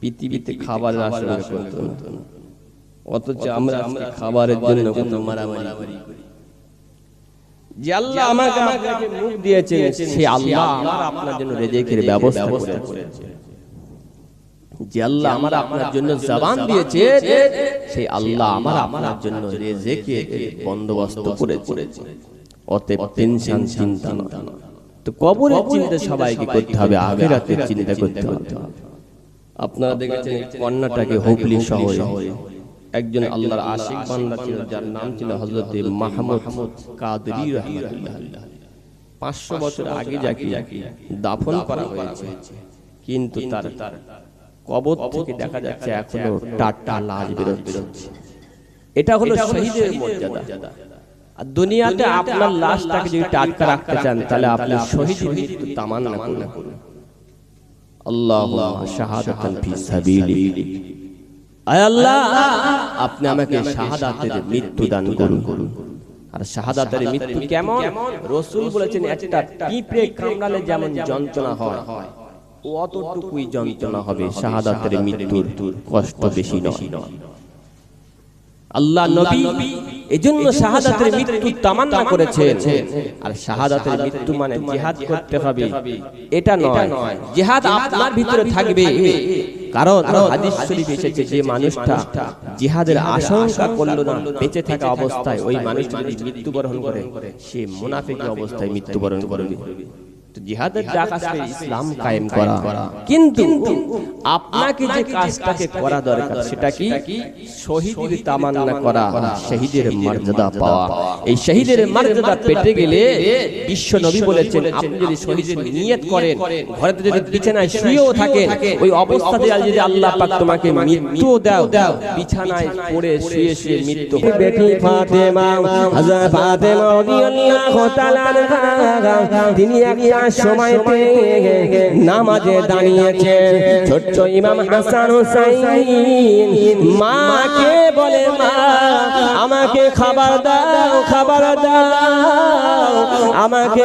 পৃথিবীতে খাবার আশা করতো না। অথচ আমরা আজকে খাবারের জন্য কত মারামারি করি। যে আল্লাহ আমাকে আপনাকে মুখ দিয়েছেন সে আল্লাহ আমার আপনার জন্য রেজেকের ব্যবস্থা যে আল্লাহ আমার আপনার জন্য জবান দিয়েছে সেই আল্লাহ আমার আপনার জন্য রেজেকে বন্দোবস্ত করেছে। অতএব টেনশন চিন্তা তো কবরের চিন্তা সবাইকে করতে হবে আখিরাতের চিন্তা করতে হবে। আপনারা দেখেছেন কন্যাটাকে হুগলি শহরে। একজন আল্লাহর আশিক বান্দা ছিল যার নাম ছিল হযরত মাহমুদ কাদরি রাহমাতুল্লাহ পাঁচশো বছর আগে যাকে দাফন করা হয়েছে কিন্তু তার কবর থেকে দেখা যাচ্ছে এখনও টাটা লাশ বেরোচ্ছে। এটা হলো শহীদের মর্যাদা। আর দুনিয়াতে আপনার লাশটাকে যদি টাটকা রাখতে চান তাহলে আপনি শহীদ মৃত্যু তামান্না করুন। আপনি আমাকে শাহাদাতের মৃত্যু দান করুন। আর শাহাদাতের মৃত্যু কেমন? রসুল বলেছেন একটা পিঁপড়ে কামড়ালে যেমন যন্ত্রণা হয় অতটুকুই যন্ত্রণা হবে। শাহাদাতের মৃত্যুর কষ্ট বেশি নয়। আল্লাহ নবী এজন্য শাহাদাতের মৃত্যু তামান্না করেছেন। আর শাহাদাতের মৃত্যু মানে জিহাদ করতে হবে। এটা নয়। জিহাদ আপনার ভিতরে থাকবে। কারণ হাদিস শরীফ এসেছে যে মানুষটা জিহাদের আশঙ্কা করল না বেঁচে থাকা অবস্থায় ওই মানুষটা যদি মৃত্যুবরণ করে সে মুনাফিক অবস্থায় মৃত্যুবরণ করবে। জিহাদের ডাক আসলে ইসলাম কায়েম করা। কিন্তু আপনাকে যে কাজটাকে করা দরকার সেটা কি শহীদের তামান্না করা শহীদের মর্যাদা পাওয়া। এই শহীদের মর্যাদা পেতে গেলে বিশ্ব নবী বলেছেন আপনি যদি শহীদের নিয়ত করেন ঘরেতে যদি বিছানায় শুয়েও থাকেন ওই অবস্থাতে যদি আল্লাহ পাক তোমাকে মৃত্যু দাও বিছানায় পড়ে শুয়ে শুয়ে মৃত্যু বেটি ফাতেমা হযরত ফাতেমা রাদিয়াল্লাহু তাআলা তিনি একটা সময়তে নামাজে দাঁড়িয়েছে। ছোট্ট ইমাম হাসান হুসাইন মাকে বলে মা আমাকে খাবার দাও খাবার দাও আমাকে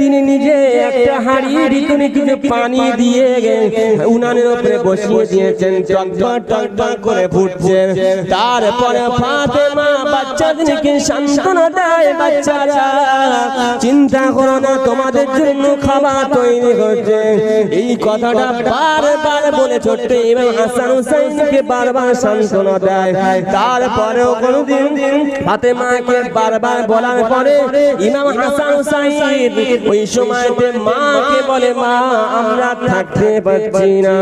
তিনি নিজে একটা হাড়ি ভিতরে কিছু পানি দিয়ে উনানের উপরে বসিয়ে দিয়েছেন। টক টক টক করে ফুটছে। তারপরে ফাতেমা বাচ্চাদেরকে সান্ত্বনা দেয় বাচ্চারা। চিন্তা করো না, তোমাদের জন্য খাবার তৈরি করছে এই কথাটা বারবার বলে ছোট্ট এবং হাসান হুসাইনকে বারবার দেয়। তারপরেও বারবার বলার পরে ইমাম হাসান হুসাইন ওই সময়তে মাকে বলে, মা, আমরা থাকতে পারছি না।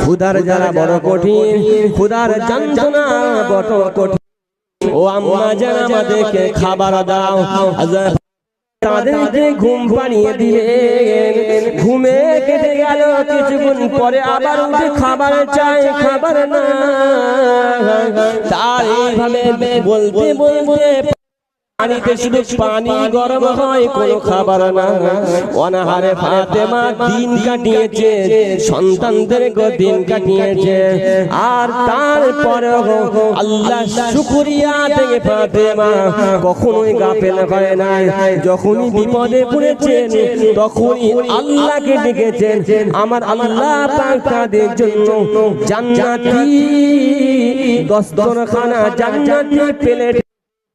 ক্ষুধার জ্বালা বড় কঠিন, ক্ষুধার বড় কঠিন। ও আম্মা যেন আমাদেরকে খাবার দাও। তাদেরকে ঘুম ঘুমে কেটে গেল কিছুক্ষণ পরে আবার উঠে খাবার চাই খাবার না। তার এইভাবে বলতে বলতে পানিতে শুধু পানি গরম হয়, কোনো খাবার না। অনাহারে ফাতেমা দিন কাটিয়েছে, সন্তানদের দিন কাটিয়েছে। আর আল্লাহ শুকরিয়া থেকে ফাতেমা। কখনোই গাফেল হয় না যখনই বিপদে পড়েছেন, তখনই আল্লাহকে ডেকেছেন। আমার আল্লাহ তাদের জন্য জান্নাতি দস্তরখানা জান্নাতি প্লেট,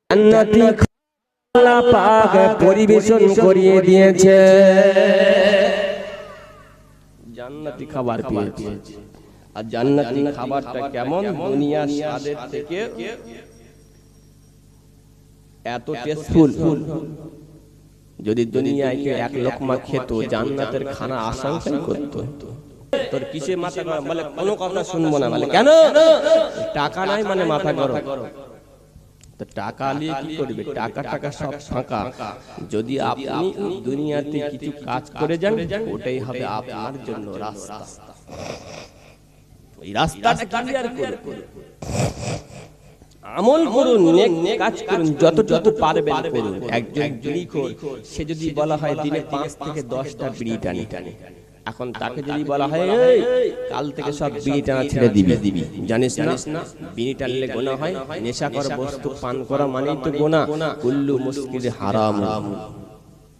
জান্নাতি আল্লাহ পাক পরিবেশন করিয়ে দিয়েছে। জান্নাতি খাবার পেয়েছি আর জান্নাতি খাবারটা কেমন দুনিয়ার স্বাদের থেকে এত টেস্টফুল যদি দুনিয়ায় কেউ এক লোকমা খেত, জান্নাতের খানা আশঙ্কাই করতো। তোর কিসে মাথা গরম? বলে কোনো কথা শুনব না। বলে, কেন? টাকা নাই মানে মাথা গরম। টাকা নিয়ে কি করবে? টাকা টাকা সব ফাঁকা। যদি আপনি দুনিয়াতে কিছু কাজ করে যান ওটাই হবে আপনার জন্য রাস্তা। ওই রাস্তাটা ক্লিয়ার করে? আমল করুন নেক কাজ করুন যতটুকু পারবেন করুন। একজন সে যদি বলা হয় দিনে পাঁচ থেকে দশটা বিড়ি টানে। টানে। এখন তাকে যদি বলা হয় কাল থেকে সব বিড়ি টানা ছেড়ে দিবি। দিবি। জানিস না বিড়ি টানলে গোনা হয় নেশা করা বস্তু পান করা মানেই তো গোনা। কুল্লু মুশকিল হারাম।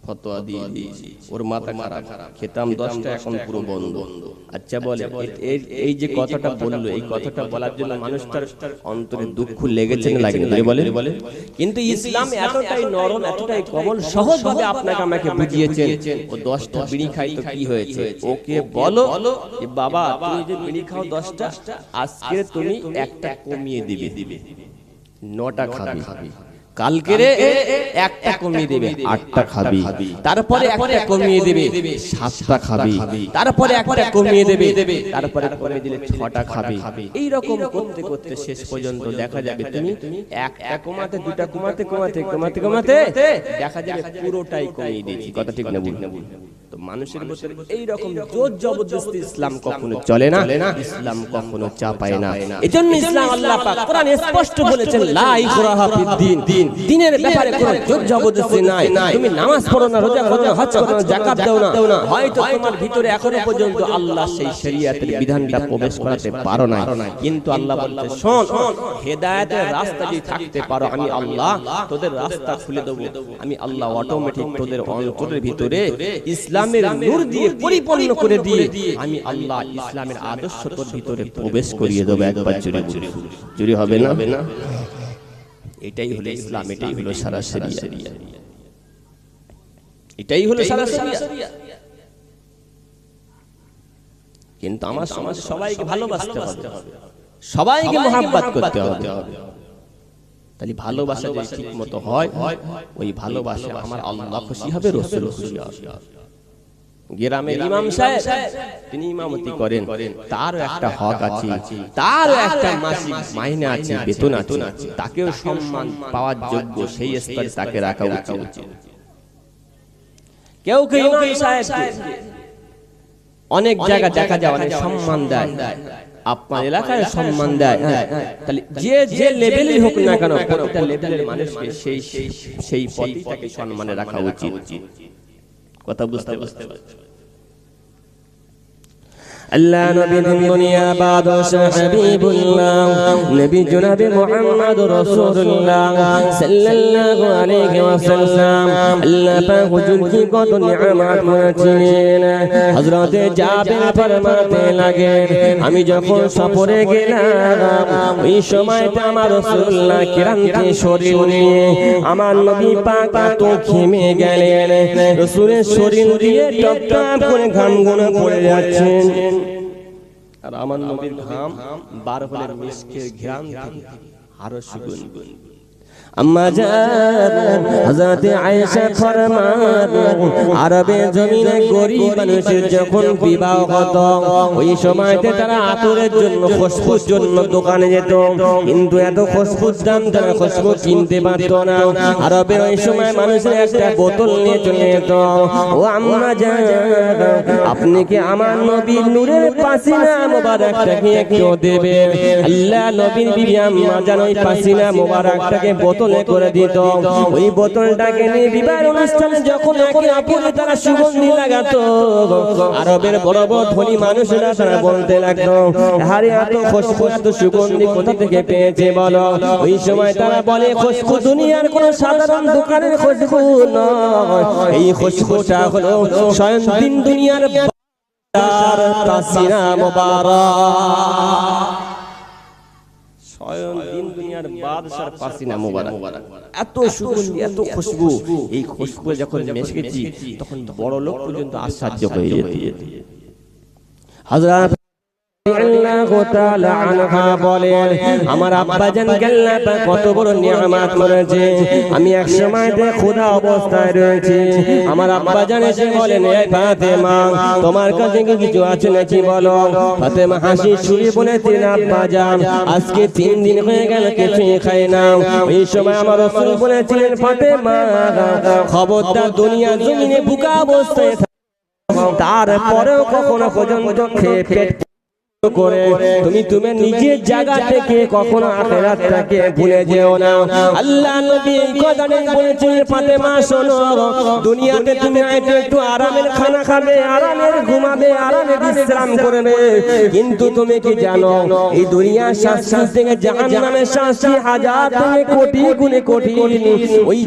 ফতোয়া দিয়ে দিয়েছি। ওর মাথা খারাপ। খেতাম দশটা এখন পুরো বন্ধ। আচ্ছা বলে এই- যে কথাটা বলল এই কথাটা বলার জন্য মানুষটার অন্তরে দুঃখ লেগেছে না লাগেনি বলে? বলে? কিন্তু ইসলাম এতটাই নরম এতটাই কমল সহজ ভাবে আপনাকে আমাকে বুঝিয়েছেন। ও দশটা বিড়ি খাই তো কি হয়েছে? ওকে বলো যে বাবা তুমি যে বিড়ি খাও দশটা আজকে তুমি একটা কমিয়ে দিবে। দিবে। নটা খাবি। কালকে রে একটা কমিয়ে দেবে আটটা খাবি। তারপরে একটা কমিয়ে দেবে সাতটা খাবি। তারপরে একটা কমিয়ে দেবে তারপরে কমিয়ে দিলে ছটা খাবি। এই রকম করতে করতে শেষ পর্যন্ত দেখা যাবে তুমি একটা কমাতে দুটা কমাতে কমাতে কমাতে কমাতে দেখা যাবে পুরোটাই কমিয়ে দিয়েছি। কথা ঠিক না ভুল তো মানুষের ভিতরে এই রকম জোর জবরদস্তি ইসলাম কখনো চলে না? ইসলাম কখনো চাপায় না। এজন্য ইসলাম আল্লাহ পাক কোরআনে স্পষ্ট বলেছেন লা ইকরাহা ফিদ দিন। দিনের ব্যাপারে কোনো জোর জবরদস্তি নাই। তুমি নামাজ পড়ো না রোজা করো না হজ করো না যাকাত দাও না। হয়তো তোমার ভিতরে এখনও পর্যন্ত আল্লাহ সেই শরীয়তের বিধানটা প্রবেশ করাতে পারো না কিন্তু আল্লাহ বলছে শোন হেদায়েতের রাস্তা যদি থাকতে পারো আমি আল্লাহ তোদের রাস্তা খুলে দেবো। আমি আল্লাহ অটোমেটিক তোদের অন্তরের ভিতরে ইসলামের নূর দিয়ে পরিপূর্ণ করে দিয়ে আমি আল্লাহ ইসলামের আদর্শ তোর ভিতরে প্রবেশ করিয়ে দেবো একবার জুড়ে জুড়ে জুড়ে হবে না? হবে না? এটাই হলো ইসলাম এটাই হলো সারা শরিয়া। এটাই হলো সারা শরিয়া। কিন্তু আমার সমাজে সবাইকে ভালোবাসতে হবে। সবাইকে মোহাব্বত করতে হবে। তাহলে ভালোবাসা যদি ঠিক মতো হয় ওই ভালোবাসা আমার আল্লাহ খুশি হবে রসুল খুশি হবে। গ্রামের ইমাম সাহেব তিনি ইমামতি করেন। তারও একটা হক আছে তারও একটা মাসিক মাইনে আছে বেতন আছে। তাকেও সম্মান পাওয়ার যোগ্য সেই স্তরে তাকে রাখা উচিত। কেউ কেউ ইমাম সাহেব অনেক জায়গা দেখা যায় অনেক সম্মান দেয়। আপনার এলাকায় সম্মান দেয়। তাহলে যে যে লেভেলই হোক না কেন প্রত্যেকটা লেভেলের মানুষকে সেই সেই সেই পথে তাকে সম্মানে রাখা উচিত। কথা বুঝতে বুঝতে আল্লাহ নবী দুনিয়া বাদশা হাবিবুল্লাহ, নবী জনাব মুহাম্মদ রাসূলুল্লাহ সাল্লাল্লাহু আলাইহি ওয়াসাল্লাম। আল্লাহ পাক হুজুর কি কত নিয়ামত করেছেন হযরত জাবির ফরমাতে লাগে। আমি যখন সফরে গেলাম, ওই সময়টা আমার রাসূলুল্লাহ ক্রান্তি শরীর নিয়ে আমার নবী পাক এত ঘেমে গেলেন। রাসূলের শরীর দিয়ে টপ টপ করে ঘামগুলো পড়ে যাচ্ছেন। আর আমার নবীর ঘাম বার হলে মিষ্টির ঘ্রাণ আরও সুগন্ধি আরবে ওই সময়তে তারা আতরের জন্য খুশবুর জন্য দোকানে যেত। কিন্তু এত খুশবুর দাম তারা খুশবু কিনতে পারত না। আরবে ওই সময় মানুষের একটা বোতল নিয়ে চলে যেত। ও জান আপনি কি আমার নবীর নূরের পাসিনা মোবারকটাকে একটু দেবেন আল্লাহ নবীর বিবি আম্মা পাসিনা মোবারকটাকে বোতলে করে দিত ওই বোতলটাকে নিয়ে বিবাহ অনুষ্ঠানে যখন একে অপরে তারা সুগন্ধি লাগাতো আরবের বড় বড় ধনী মানুষরা তারা বলতে লাগতো হারে এত এত সুগন্ধি কোথা থেকে পেয়েছে বলো? ওই সময় তারা বলে খুশবু দুনিয়ার কোন সাধারণ দোকানের খুশবু নয়। এই খুশবুটা হলো স্বয়ং দিন দুনিয়ার বাজার। তাসিনা মোবারক। দুনিয়ার বাদশার পাসিনা মোবারক। এত সুগন্ধি এত খুশবু। এই খুশবু যখন মেশে গেছি তখন বড় লোক পর্যন্ত আশ্চর্য হয়ে যেত। হযরত আল্লাহু তাআলা আনহা বলেন আজকে তিন দিন হয়ে গেল, কিছুই খাই না। এই সময় আমার রাসূল বলেছিলেন, ফাতেমা, খবরদার দুনিয়া বুকা অবস্থায় তারপরেও কখনো পর্যন্ত খেয়ে করে তুমি তুমি নিজের জায়গা থেকে কখনো আখেরাতটাকে ভুলে যেও না। আল্লাহ নবী বলেছেন ফাতেমা, শোনো, দুনিয়াতে তুমি একটু আরামের খানা খাবে, আরামের ঘুমাবে বিশ্রাম করবে। কিন্তু তুমি কি জানো, এই থেকে শাস্তি হাজার থেকে কোটি গুণে কোটি। ওই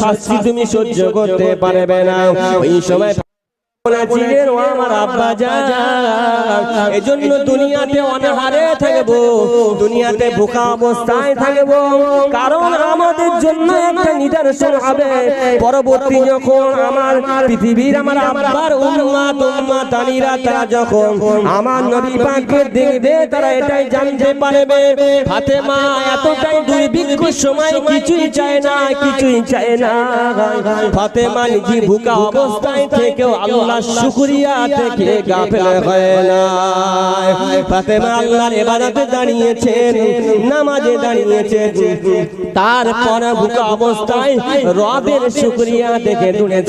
শাস্তি তুমি সহ্য করতে পারবে না। ওই সময় বলেছিলেন ও আমার আব্বা যান। এজন্য দুনিয়াতে অনাহারে থাকব। দুনিয়াতে বোকা অবস্থায় থাকব। কারণ আমাদের জন্য একটা নিদর্শন হবে। পরবর্তী যখন আমার পৃথিবীর আমার আব্বার উম্মাত উম্মাতানিরা তারা যখন আমার নবী পাককে দেখবে তারা এটাই জানতে পারবে। ফাতেমা এতটাই দুর্ভিক্ষ সময় কিছুই চায় না কিছুই চায় না। ফাতেমা নিজে ভুকা অবস্থায় থেকেও আল্লাহ শুকরিয়া থেকে গাফেল হয় না। ফাতেমা আল্লাহর ইবাদতে দাঁড়িয়েছেন নামাজে দাঁড়িয়েছেন। তারপর ভুকা অবস্থায় রবের শুকরিয়া থেকে দূরে